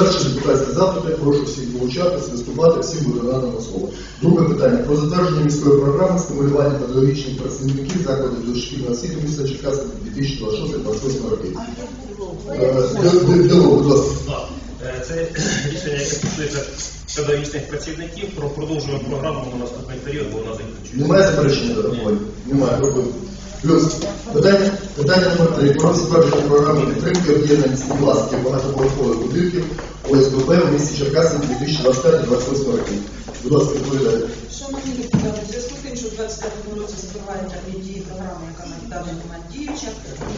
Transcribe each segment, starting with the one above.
Перший депутатський запит, прошу всіх долучатися, виступати, всім буде надано слово. Друге питання про затвердження міської програми стимулювання педагогічних працівників закладів дошкільної освіти міста Черкаси 2026-2028 років. Е, Ді- Ді- Діло, будь ласка. Е, Це рішення, яке стосується педагогічних працівників про продовжуємо програму на наступний період, бо вона закінчується. Немає заперечення до такої? Немає проблем. Плюс питання, питання номер три. Про затвердження програми підтримки об'єднань власників багатоповерхових будинків ОСББ в місті Черкаси 2025-2028 років. Будь ласка, відповідайте. Шановні депутати, в зв'язку з тим, що в 25 році запливає термін дії програми, яка на даний момент діюча,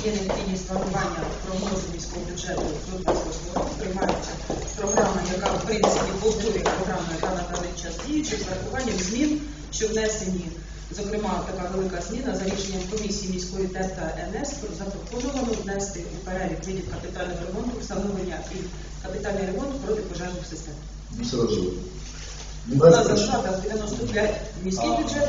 є необхідність планування прогнозу міського бюджету до 28 року, приймається програма, яка в принципі повторює програму, яка на даний час діюча, з врахуванням змін, що внесені, зокрема, така велика зміна за рішенням комісії міської ТЕП та НС запропоновано внести у перелік видів капітального ремонту встановлення і капітальний ремонт протипожежних систем. Все розуміло. Вона нас 95 міський бюджет,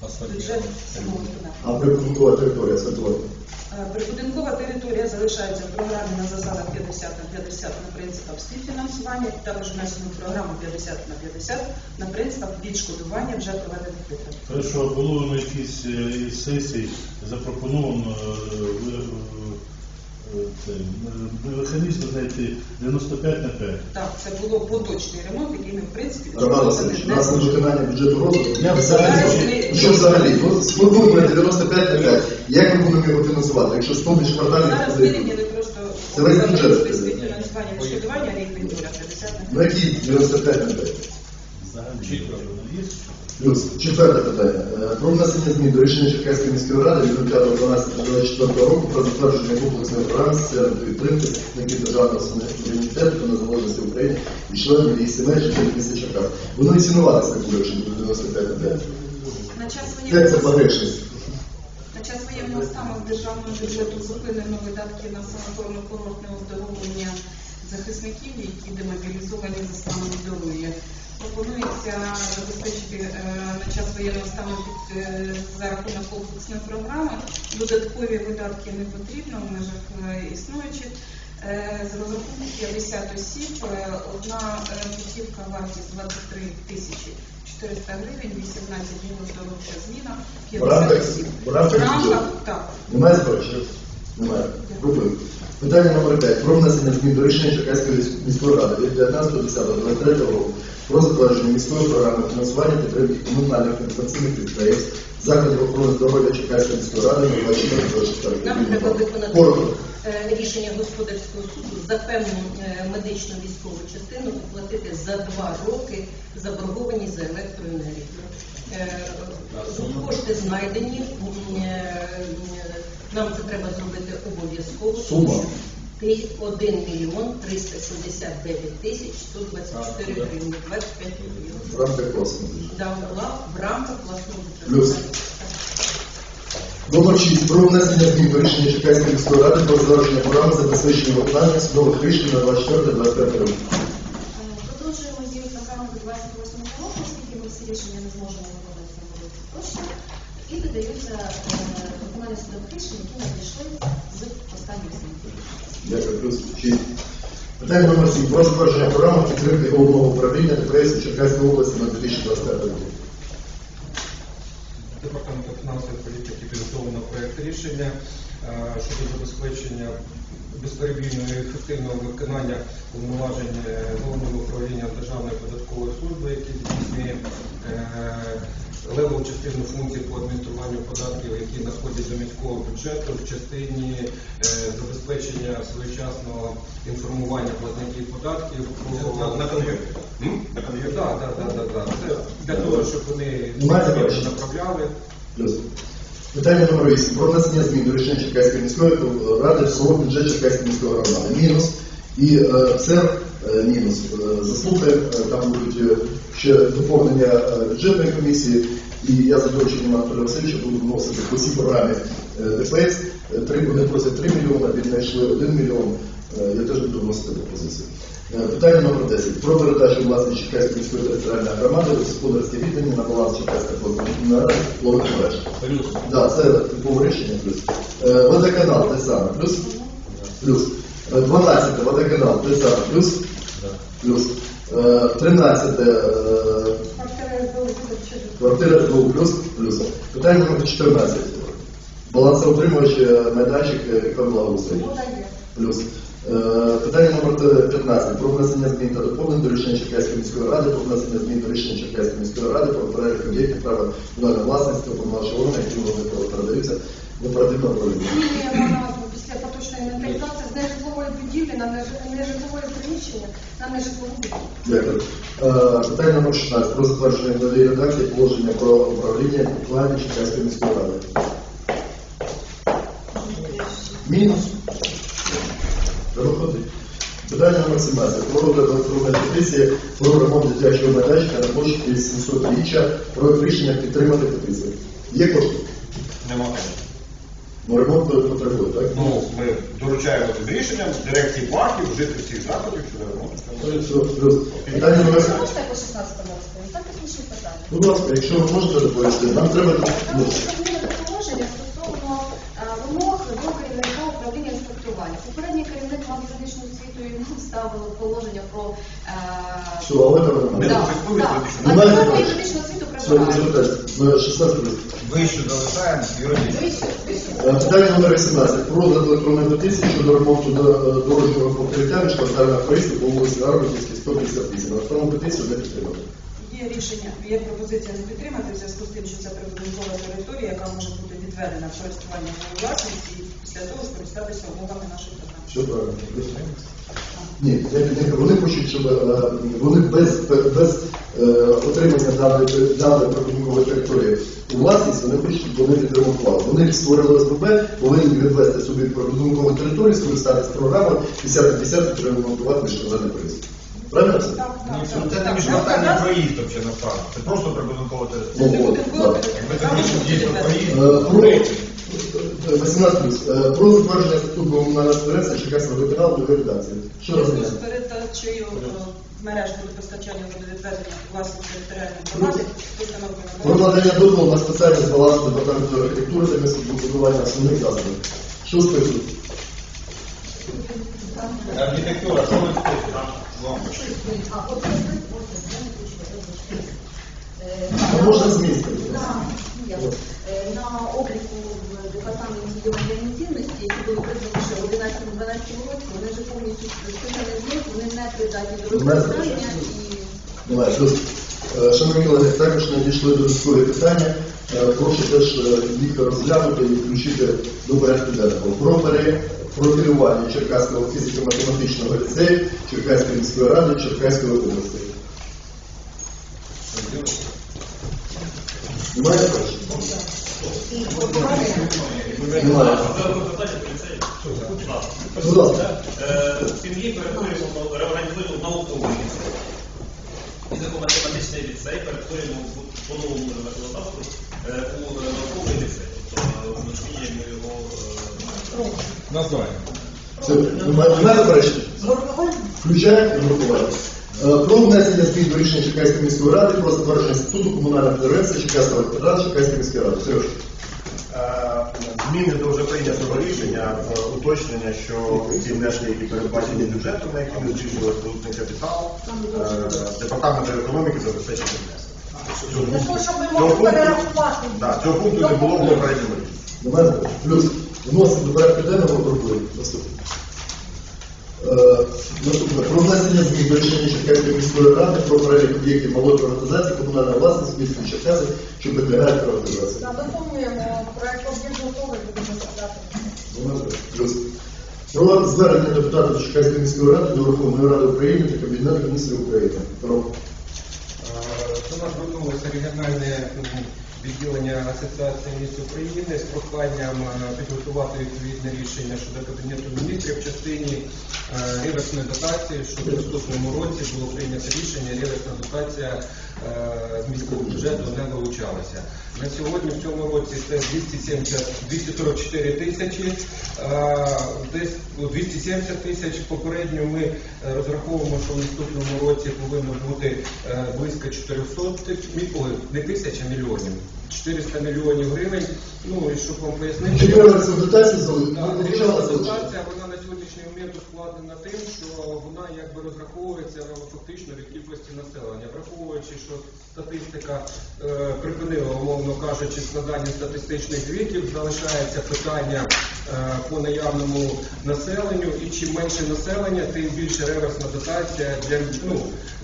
5% бюджет самого. А прибудинкова територія це Е, Прибудинкова територія залишається в програмі на засадах 50 на 50 на принципах співфінансування, також внесено в програму 50 на 50 на принципах відшкодування вже проведених витрат. Хорошо, було на якійсь сесії із сесій запропоновано е, е, механізм знайти 95 на 5. Так, це було поточний ремонт, який ми в принципі Роман Васильович, у нас на виконання бюджету розвитку. Я взагалі, що взагалі? Спробуємо 95 на 5. Як ми будемо його фінансувати? Якщо 100 міжквартальних Зараз позицій? вирівняли просто Це весь бюджет. залишили співфінансування відшкодування рівень доля 50 на Ну які 95 на 5? Взагалі, воно є? Плюс четверте питання. Е, Про внесення змін до рішення Черкаської міської ради від 05.12.24 року про затвердження комплексної програми соціальної підтримки представників державного суверенітету та незалежності України і членів її сімей жителів міста Черкас. Воно і цінувалося буде, якщо буде 95 на 5. На час Як це погрешність? на час воєнного стану з державного бюджету зупинено видатки на санаторно-курортне оздоровлення захисників, які демобілізовані за станом здоров'я. Пропонується забезпечити е, на час воєнного стану під, е, за рахунок комплексної програми. Додаткові видатки не потрібно в межах е, існуючих. З розрахунку 50 осіб, одна путівка вартість 23 тисячі 400 гривень, 18 днів оздоровча зміна, В 50 рамках, осіб. в рамках так. Немає заперечень? Немає. Питання номер 5. Про внесення змін до рішення Черкаської міської ради від 19.10.23 року про затвердження міської програми фінансування підтримки комунальних інформаційних підприємств, закладів охорони здоров'я Черкаської міської ради на 24 Нам треба виконати е, рішення господарського суду за певну е, медичну військову частину оплатити за два роки заборгованість за електроенергію. Е, Кошти знайдені. Нам це треба зробити обов'язково. Сума? 1 мільйон 379 тисяч 124 гривні, 25 мільйонів. В рамках космосу. Дав в рамках власного Плюс. бюджету. Номер 6. Про внесення змін до рішення Черкаської міської ради про затвердження програми забезпечення виконання судових рішень на 24-25 року. Продовжуємо дію програми до 28 року, оскільки ми всі рішення не зможемо виконати на вулиці точно. І додаються е, виконання судових рішень, які надійшли з останніх змін. Дякую, плюс 6. Питання номер 7. Про затвердження програми підтримки головного управління ДПС у Черкаській області на 2025 рік. Департаменту фінансової політики підготовлено проект рішення е, щодо забезпечення безперебійного і ефективного виконання повноважень е, головного управління Державної податкової служби, який здійснює е, левову частину функцій по адмініструванню податків, які надходять до міського бюджету в частині е, забезпечення своєчасного інформування платників податків про На конвейер. Так, так, так, так, так. Це для того, щоб вони направляли. Питання номер 8. Про внесення змін до рішення Черкаської міської ради про бюджет Черкаської міської громади. Мінус. І е, СЕР е, мінус. Е, заслухаємо, е, там будуть е, ще доповнення е, бюджетної комісії. І я за дорученням Анатолія Васильовича буду вносити по цій програмі е, Е, Три, вони просять 3 мільйони, віднайшли 1 мільйон. Е, Я теж буду вносити пропозицію. Е, Питання номер 10. Про передачу власної Черкаської міської територіальної громади у господарське віддання на баланс Черкаської плодової мережі. Плюс. Да, це типове рішення плюс. Е, водоканал те саме. Плюс. Плюс. Е, 12 водоканал, ти за, плюс? Плюс. Е, 13 е, Квартира СБУ через плюс? Плюс. Питання номер 14. Балансоутримувач е, майданчик е, екоблагоустрою. Плюс. Е, Питання номер 15. Про внесення змін та доповнень до рішення Черкаської міської ради, про внесення змін до рішення Черкаської міської ради про перелік об'єктів права комунальної власності, уповноваженого органу, які вони передаються в оперативне управління. Змінюємо назву після поточної інвентаризації з будівлі на нежитлове приміщення на нежитлову будівлю. Дякую. Е, Питання номер 16. Про затвердження нової редакції положення про управління плані Черкаської міської ради. Мінус. Виходить. Питання номер 17. Про розгляд електронної петиції про ремонт дитячого майданчика на площі 700 річчя. Про рішення підтримати петицію. Є кошти? Нема. Ну, ремонт потребує, так? Ну, ми доручаємо цим рішенням дирекції парків вжити всіх заходів щодо ремонту. Питання до. Питання Можете по 16 розповісти? Так технічні питання. Будь ласка, якщо ви можете доповісти, нам треба... Ну, положення стосовно е, вимог до керівника управління інспектування. Попередній керівник мав юридичну освіту і йому ставили положення про е, Що, але там Ми да, да. А Немає тепер такого? юридичну освіту Все, прибирають. звертайтесь. На 16 плюс. Вище залишаємо юридично. Вище, вище. Е, Питання номер 18. Про розгляд електронної петиції щодо ремонту до- е, дорожнього покриття між квартальних проїздів по вулиці Арбатівській, 158. Електронну петицію не підтримати. Є рішення, є пропозиція не підтримати в зв'язку з тим, що це прибудинкова територія, яка може бути відведена в користування власності і після того скористатися умовами нашої програми. Все правильно. Ні. Вони хочуть, щоб е, вони без, без е, отримання даної, даної прибудинкової території у власність, вони хочуть, щоб вони відремонтували. Вони створили СББ, повинні відвести собі прибудинкову територію, скористатися програмою 50-50 відремонтувати міжконтрольний проїзд. Правильно це? Ну, так, це- так. Не так, проїзд взагалі насправді. Це просто прибудинкова територія. Ну, більше дійсно проїзд. Е, Про 18 плюс. Е, Про затвердження статуту комунального підприємства Черкаського водоканалу до редакції. Що В розумієте? з передачею е, мереж водопостачання водовідведення власних територіальної громади постановкою Про надання дозволу на спеціальність балансу департаменту архітектури та містобудування основних засобів. Що списують? Архітектура, що ви спите? А можна з міста? Е, На обліку в департаменті цінності, які були придбані ще в 11-12 році, вони вже повністю списані з них, вони не придатні до Не і. Е, Шановні колеги, також надійшли додаткові питання. Е, Прошу теж їх розглянути і включити до порядку денного. Про пере- профілювання Черкаського фізико-математичного ліцею Черкаської міської ради Черкаської області. Немає. Е, Сім'ї перетворюємо, реорганізуємо науковий ліцей. Фізико-математичний ліцей перетворюємо по новому законодавству е, у е, науковий ліцей. Тобто е, змінюємо його Названня. Все, немає немає заперечень? Включаємо і врахування. Про внесення змін до рішення Черкаської міської ради про затвердження статуту комунального підприємства Черкаської ради Черкаської міської ради. Сереж. Е, Зміни до вже прийнятого рішення, е, уточнення, що ці внески, які передбачені бюджетом, на які ми збільшили статутний капітал, е, департамент економіки забезпечить внесення. Цього Для того, пункту- щоб ми могли перерахувати. Да, цього пункту не було в попередньому рішенні. Плюс. Вносимо до порядку денного групою. Наступне. Е, Наступне. Про внесення змін до рішення Черкаської міської ради про перелік об'єктів малої приватизації комунальної власності міста Черкаси, що підлягають приватизації. Доповнюємо проект об'єднаного готовий, будемо сказати. Плюс. Про звернення депутата Черкаської міської ради до Верховної Ради України та Кабінету міністрів України. Про Е, До нас звернулося регіональне м, відділення Асоціації міст України з проханням е, підготувати відповідне рішення щодо Кабінету міністрів в частині е, реверсної дотації, що в наступному році було прийнято рішення, реверсна дотація з міського бюджету не вилучалося. На сьогодні в цьому році це 270, 244 тисячі, е, десь 270 тисяч. Попередньо ми е, розраховуємо, що в наступному році повинно бути е, близько 400 тисяч, не тисяч, а мільйонів. 400 мільйонів гривень. Ну і щоб вам пояснити. Залишити. дотація, вона на сьогоднішній момент ускладнена тим, що вона якби розраховується фактично від кількості населення, враховуючи, що статистика е, припинила, умовно кажучи, складання статистичних звітів, залишається питання е, по наявному населенню, і чим менше населення, тим більше реверсна дотація для ну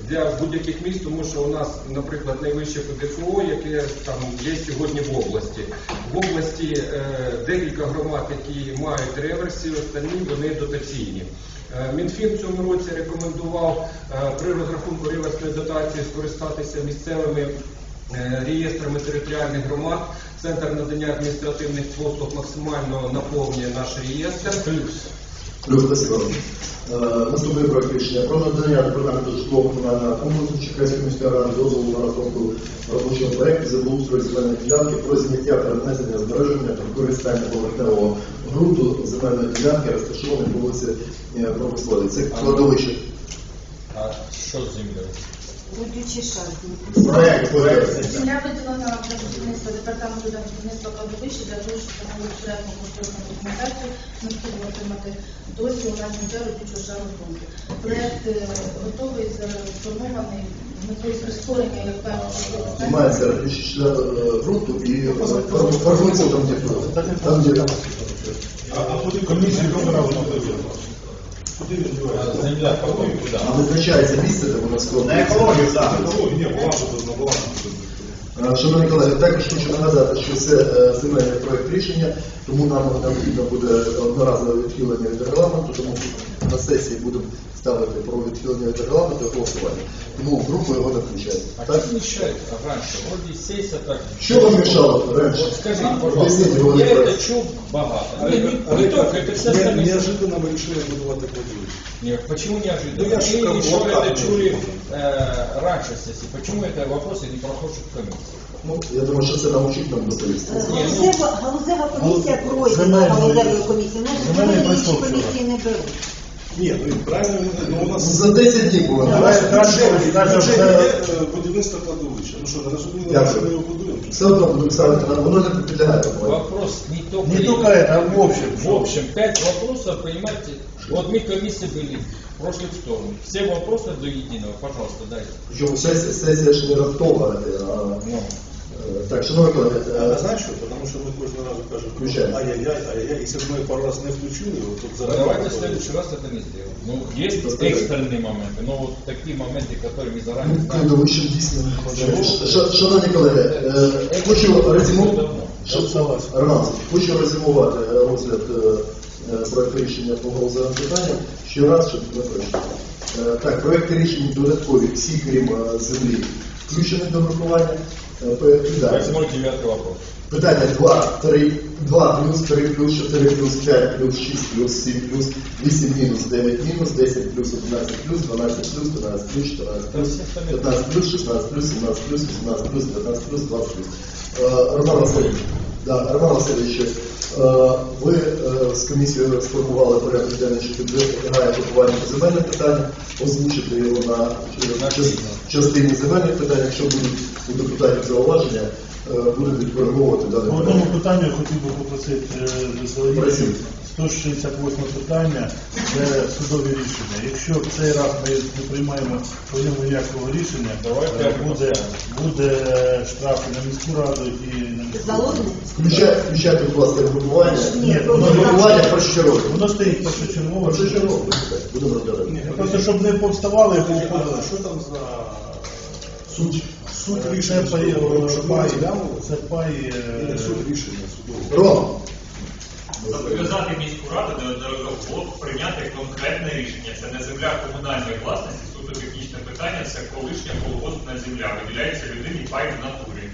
для будь-яких міст, тому що у нас, наприклад, найвище ПДФО, яке там є сьогодні в області. В області е, декілька громад, які мають реверсію, останні вони дотаційні. Е, Мінфін в цьому році рекомендував е, при розрахунку реверсної дотації скористатися місцевими е, реєстрами територіальних громад. Центр надання адміністративних послуг максимально наповнює наш реєстр. Плюс, спасибо. Наступний проект рішення про надання департаменту житлового комунального комплексу Черкаської міської ради дозволу на розробку робочого проекту землеустрою земельної ділянки про зняття та внесення збереження та використання поверхневого ґрунту земельної ділянки, розташованої по вулиці е, Промисловій. Це кладовище. А що з землею? Будючі шарки. Проект, проект. Земля виділена для будівництва департаменту для будівництва кладовища для того, щоб встановити проєктну кошторисну документацію, необхідно отримати дозвіл на зняття робочого шару ґрунту. Проєкт е, готовий, сформований метою прискорення, як кажуть, Знімається член ґрунту і формується там, де там, де А, а куди добра вибирали на Куди він А земля какой куди? а визначається місце, де вона На складується. екологію, так. Ні, балансу тут на балансу. Шановні колеги, також хочу нагадати, що це е, земельний проект рішення, тому нам необхідно буде одноразове відхилення від регламенту, тому на сесії будемо ставити про відхилення від регламенту і голосування. Тому в групу його не включаємо. А Так? что мешает а раньше? Вроде сессия так... Що вам мішало раніше? Вот скажите, Объясните, пожалуйста, Иван я Николаевич. это чув богато. Не, не, не только, это все остальные... Неожиданно ми вирішили будувати кладовище. Нет, почему неожиданно? Ну, я ж Мы как еще блокадный это чули был. э, раньше сессии. Почему это вопросы не проходят в комиссии? Ну, я думаю, що це научить нам доповісти. Галузева, галузева комісія пройде Земельної- галузевої комісії. У нас земельної земельні інші прийшов вчора. комісії не беруть. Ні, ну правильно, ну у Ну, нас За 10 днів було. Давай, дальше, дальше Вже- вже е, будівництво кладовища. Ну що, не розуміли, Дякую. що ми його будуємо? Все одно будемо ставити, на- воно не підлягає. по-моєму. Вопрос не только... Не только это, а в общем. В общем, пять вопросов, понимаете, вот мы комиссии были в прошлый вторник. Все вопросы до единого, пожалуйста, дайте. Причому сесія, сесія ж не раптова, а Ну, е, так, шановні колеги, А е, знаешь что? Потому что мы кожного разу кажем, Включаем. ай-яй-яй, ай-яй-яй, если бы мы пару раз не включили, вот тут заранее... давайте в следующий раз это не сделаем. Ну, есть экстренные моменты, но вот такие моменты, которые мы заранее знаем. Кладовищем дійсно не хватає. Ш- Шановні колеги, е, хочу резюмувати. Давно. Роман, хочу резюмувати е, розгляд е, е, проекту рішення по голосовим питанням ще раз, щоб не пройшло. Е, Так, проекти рішень додаткові, всі крім е, землі, включені до врахування. Е. Восьмой, девятый вопрос. Питання 2, 3, 2 плюс, 3 плюс, 4 плюс, 5 плюс, 6 плюс, 7 плюс, 8 мінус, 9 мінус, 10 плюс, 11 плюс, 12 плюс, 13 плюс, 14 плюс, 15 плюс, 16 плюс, 17 плюс, 18 плюс, 19 плюс, 20 плюс. Е, Роман Васильович, да, Роман Васильович, е, ви е, з комісією сформували порядок денний, що підлягає блокуванню по земельних питаннях, озвучити його на На частині земельних питань, якщо будуть у депутатів зауваження, е, будемо відкориговувати По одному питанню я хотів би попросити е, 168 питання це судові рішення. Якщо в цей раз ми не приймаємо по ньому ніякого рішення, Давай е, буде, буде штрафи на міську раду і на міську раду. Залозний? Включайте, включайте, будь ласка, групування. Ні, Воно групування першочергове. Воно стоїть першочергово. Першочергове, будемо розглядати. Ні, Просто щоб не повставали, А що там за Суть. Суд рішення паї, це паї, е, суд рішення судового. Ром, Зобов'язати міську раду до, до, до прийняти конкретне рішення. Це не земля комунальної власності, суто технічне питання, це колишня колгоспна земля. Виділяється людині пай в натурі.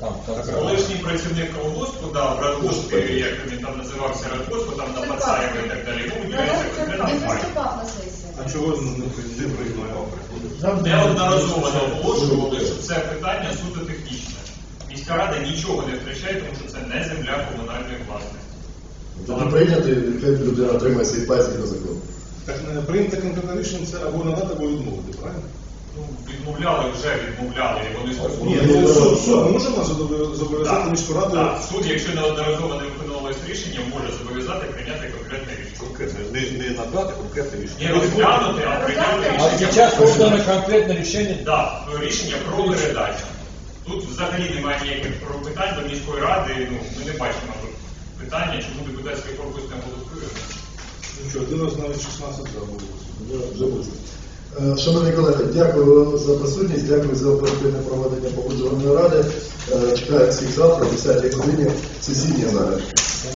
Там, там, Колишній працівник колгоспу, да, в радгоспі, як він там називався радгоспу, там на Пацаєва і так далі, йому виділяється конкретний Він пай. А чого не завжди Неодноразово наголошували, що це питання суто технічне. Міська рада нічого не втрачає, тому що це не земля комунальної власності. тоді прийняти, хай людина отримає свій пай згідно закону. Так прийняти конкретне рішення це або надати, або відмовити, правильно? ну, відмовляли, вже відмовляли, і вони Ні, ну суд, суд може нас зобов'язати міську раду? так, суд, якщо неодноразово не виконувалось рішення, може зобов'язати прийняти конкретне рішення. Конкретно, не, не надати конкретне Не рішення. розглянути, а прийняти рішення. сейчас создано конкретное решение. Да, рішення про передачу. Тут взагалі немає ніяких питань до міської ради. Ну ми не бачимо тут питання, чому депутатський корпус не голосує. Нічого, один раз навіть 16 за було. Вже буде. Е, Шановні колеги, дякую за присутність, дякую за оперативне проведення погоджувальної ради. Е, Чекаю всіх завтра о 10 годині в сесійній залі.